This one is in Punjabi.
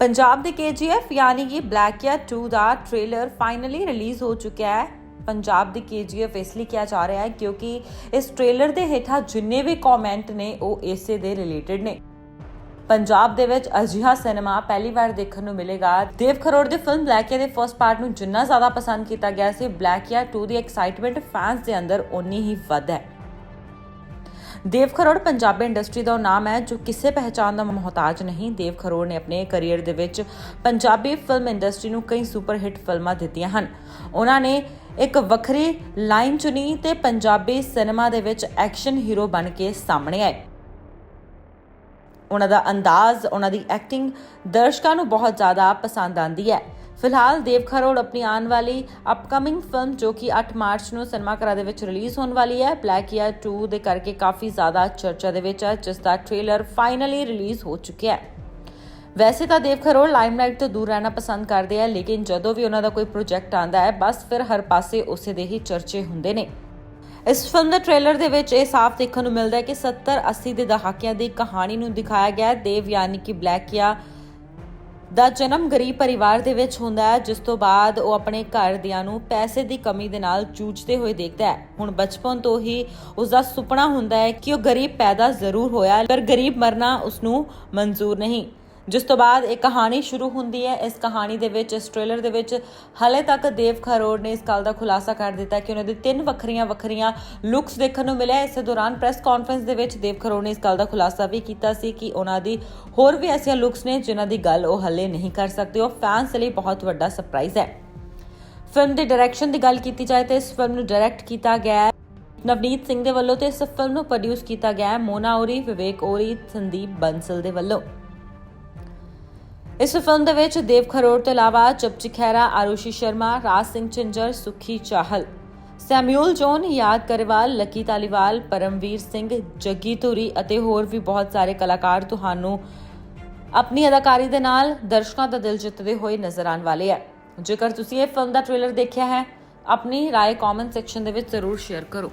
ਪੰਜਾਬ ਦੇ KGF ਯਾਨੀ ਕਿ ਬਲੈਕ ਬਲੈਕੀਆ 2 ਦਾ ਟ੍ਰੇਲਰ ਫਾਈਨਲੀ ਰਿਲੀਜ਼ ਹੋ ਚੁੱਕਿਆ ਹੈ। ਪੰਜਾਬ ਦੀ KGF ਇਸ ਲਈ ਕਿਹਾ ਜਾ ਰਿਹਾ ਹੈ ਕਿਉਂਕਿ ਇਸ ਟ੍ਰੇਲਰ ਦੇ ਹੇਠਾਂ ਜਿੰਨੇ ਵੀ ਕਮੈਂਟ ਨੇ, ਉਹ ਇਸੇ ਦੇ ਰਿਲੇਟਡ ਨੇ। ਪੰਜਾਬ ਦੇ ਵਿੱਚ ਅਜਿਹਾ ਸਿਨੇਮਾ ਪਹਿਲੀ ਵਾਰ ਦੇਖਣ ਨੂੰ ਮਿਲੇਗਾ। ਦੇਵ ਖਰੋੜ ਦੀ ਫਿਲਮ ਬਲੈਕੀਆ ਦੇ ਫਰਸਟ ਪਾਰਟ ਨੂੰ ਜਿੰਨਾ ਜ਼ਿਆਦਾ ਪਸੰਦ ਕੀਤਾ ਗਿਆ ਸੀ ਬਲੈਕੀਆ 2 ਦੀ ਐਕਸਾਈਟਮੈਂਟ ਫੈਨਸ ਦੇ ਅੰਦਰ ਉਨੀ ਹੀ ਵੱਧ ਹੈ। ਦੇਵ ਖਰੋੜ ਪੰਜਾਬੀ ਇੰਡਸਟਰੀ ਦਾ ਉਹ ਨਾਮ ਹੈ, ਜੋ ਕਿਸੇ ਪਹਿਚਾਨ ਦਾ ਮੁਹਤਾਜ ਨਹੀਂ। ਦੇਵ ਖਰੋੜ ਨੇ ਆਪਣੇ ਕੈਰੀਅਰ ਦੇ ਵਿੱਚ ਪੰਜਾਬੀ ਫਿਲਮ ਇੰਡਸਟਰੀ ਨੂੰ ਕਈ ਸੁਪਰ ਹਿੱਟ ਫਿਲਮਾਂ ਦਿੱਤੀਆਂ ਹਨ। ਉਹਨਾਂ ਨੇ ਇੱਕ ਵੱਖਰੀ ਲਾਈਨ ਚੁਣੀ ਤੇ ਪੰਜਾਬੀ ਸਿਨੇਮਾ ਦੇ ਵਿੱਚ ਐਕਸ਼ਨ ਹੀਰੋ ਬਣ ਕੇ ਸਾਹਮਣੇ ਆਏ। ਉਹਨਾਂ ਦਾ ਅੰਦਾਜ਼, ਉਹਨਾਂ ਦੀ ਐਕਟਿੰਗ ਦਰਸ਼ਕਾਂ ਨੂੰ ਬਹੁਤ ਜ਼ਿਆਦਾ ਪਸੰਦ ਆਂਦੀ ਹੈ। ਫਿਲਹਾਲ ਦੇਵ ਖਰੋੜ ਆਪਣੀ ਆਉਣ ਵਾਲੀ ਅਪਕਮਿੰਗ ਫਿਲਮ ਜੋ ਕਿ 8 ਮਾਰਚ ਨੂੰ ਸਿਨੇਮਾ ਘਰਾਂ ਦੇ ਵਿੱਚ ਰਿਲੀਜ਼ ਹੋਣ ਵਾਲੀ ਹੈ ਬਲੈਕੀਆ 2 ਦੇ ਕਰਕੇ ਕਾਫੀ ਜ਼ਿਆਦਾ ਚਰਚਾ ਦੇ ਵਿੱਚ ਹੈ, ਜਿਸ ਦਾ ਟ੍ਰੇਲਰ ਫਾਈਨਲੀ ਰਿਲੀਜ਼ ਹੋ ਚੁੱਕਿਆ ਹੈ। ਵੈਸੇ ਤਾਂ ਦੇਵ ਖਰੋੜ ਲਾਈਮਲਾਈਟ ਤੋਂ ਦੂਰ ਰਹਿਣਾ ਪਸੰਦ ਕਰਦੇ ਆ, ਲੇਕਿਨ ਜਦੋਂ ਵੀ ਉਹਨਾਂ ਦਾ ਕੋਈ ਪ੍ਰੋਜੈਕਟ ਆਂਦਾ ਹੈ, ਬਸ ਫਿਰ ਹਰ ਪਾਸੇ ਉਸੇ ਦੇ ਹੀ ਚਰਚੇ ਹੁੰਦੇ ਨੇ। ਇਸ ਫਿਲਮ ਦੇ ਟ੍ਰੇਲਰ ਦੇ ਵਿੱਚ ਇਹ ਸਾਫ਼ ਦੇਖਣ ਨੂੰ ਮਿਲਦਾ ਹੈ ਕਿ 70 80 ਦੇ ਦਹਾਕਿਆਂ ਦੀ ਕਹਾਣੀ ਨੂੰ ਦਿਖਾਇਆ ਗਿਆ ਹੈ। ਦੇਵ ਯਾਨੀ ਕਿ ਬਲੈਕੀਆ ਦਾ ਜਨਮ ਗਰੀਬ ਪਰਿਵਾਰ ਦੇ ਵਿੱਚ ਹੁੰਦਾ ਹੈ, ਜਿਸ ਤੋਂ ਬਾਅਦ ਉਹ ਆਪਣੇ ਘਰ ਦਿਆਂ ਨੂੰ ਪੈਸੇ ਦੀ ਕਮੀ ਦੇ ਨਾਲ ਜੂਝਦੇ ਹੋਏ ਦੇਖਦਾ ਹੈ। ਹੁਣ ਬਚਪਨ ਤੋਂ ਹੀ ਉਸ ਦਾ ਸੁਪਨਾ ਹੁੰਦਾ ਹੈ ਕਿ ਉਹ ਗਰੀਬ ਪੈਦਾ ਜ਼ਰੂਰ ਹੋਇਆ, ਪਰ ਗਰੀਬ ਮਰਨਾ ਉਸ ਨੂੰ ਮਨਜ਼ੂਰ ਨਹੀਂ। ਜਿਸ ਤੋਂ ਬਾਅਦ ਇਹ ਕਹਾਣੀ ਸ਼ੁਰੂ ਹੁੰਦੀ ਹੈ। ਇਸ ਕਹਾਣੀ ਦੇ ਵਿੱਚ, ਇਸ ਟ੍ਰੇਲਰ ਦੇ ਵਿੱਚ ਹਲੇ ਤੱਕ ਦੇਵ ਖਰੋੜ ਨੇ ਇਸ ਗੱਲ ਦਾ ਖੁਲਾਸਾ ਕਰ ਦਿੱਤਾ ਕਿ ਉਹਨਾਂ ਦੇ ਤਿੰਨ ਵੱਖਰੀਆਂ ਵੱਖਰੀਆਂ ਲੁੱਕਸ ਦੇਖਣ ਨੂੰ ਮਿਲਿਆ। ਇਸੇ ਦੌਰਾਨ ਪ੍ਰੈਸ ਕਾਨਫਰੰਸ ਦੇ ਵਿੱਚ ਦੇਵ ਖਰੋੜ ਨੇ ਇਸ ਗੱਲ ਦਾ ਖੁਲਾਸਾ ਵੀ ਕੀਤਾ ਸੀ ਕਿ ਉਹਨਾਂ ਦੀ ਹੋਰ ਵੀ ਐਸੀਆਂ ਲੁੱਕਸ ਨੇ ਜਿਨ੍ਹਾਂ ਦੀ ਗੱਲ ਉਹ ਹਲੇ ਨਹੀਂ ਕਰ ਸਕਦੇ। ਉਹ ਫੈਨਸ ਲਈ ਬਹੁਤ ਵੱਡਾ ਸਰਪ੍ਰਾਈਜ਼ ਹੈ। ਫਿਲਮ ਦੇ ਡਾਇਰੈਕਸ਼ਨ ਦੀ ਗੱਲ ਕੀਤੀ ਜਾਏ ਤਾਂ ਇਸ ਫਿਲਮ ਨੂੰ ਡਾਇਰੈਕਟ ਕੀਤਾ ਗਿਆ ਹੈ। ਨਵਨੀਤ ਸਿੰਘ ਦੇ ਵੱਲੋਂ ਤੇ ਇਸ ਫਿਲਮ ਨੂੰ ਪ੍ਰੋਡਿਊਸ ਕੀਤਾ ਗਿਆ ਹੈ। ਮੋਨਾ ਔਰੀ ਵਿਵੇਕ ਔਰੀ ਸੰਦੀਪ ਬੰਸਲ ਦੇ ਵੱਲੋਂ। ਇਸ ਫਿਲਮ ਦੇ ਵਿੱਚ ਦੇਵ ਖਰੋੜ ਤੋਂ ਇਲਾਵਾ ਚਪਚੀ ਖੈਰਾ ਆਰੂਸ਼ੀ ਸ਼ਰਮਾ ਰਾਜ ਸਿੰਘ ਚਿੰਜਰ ਸੁਖੀ ਚਾਹਲ ਸੈਮੂਅਲ ਜੋਨ ਯਾਦ ਕਰੇਵਾਲ ਲੱਕੀ ਤਾਲੀਵਾਲ ਪਰਮਵੀਰ ਸਿੰਘ ਜੱਗੀ ਧੂਰੀ ਅਤੇ ਹੋਰ ਵੀ ਬਹੁਤ ਸਾਰੇ ਕਲਾਕਾਰ ਤੁਹਾਨੂੰ ਆਪਣੀ ਅਦਾਕਾਰੀ ਦੇ ਨਾਲ ਦਰਸ਼ਕਾਂ ਦਾ ਦਿਲ ਜਿੱਤਦੇ ਹੋਏ ਨਜ਼ਰ ਆਉਣ ਵਾਲੇ ਹੈ ਜੇਕਰ ਤੁਸੀਂ ਇਹ ਫਿਲਮ ਦਾ ਟ੍ਰੇਲਰ ਦੇਖਿਆ ਹੈ ਆਪਣੀ رائے ਕਮੈਂਟ ਸੈਕਸ਼ਨ ਦੇ ਵਿੱਚ ਜ਼ਰੂਰ ਸ਼ੇਅਰ ਕਰੋ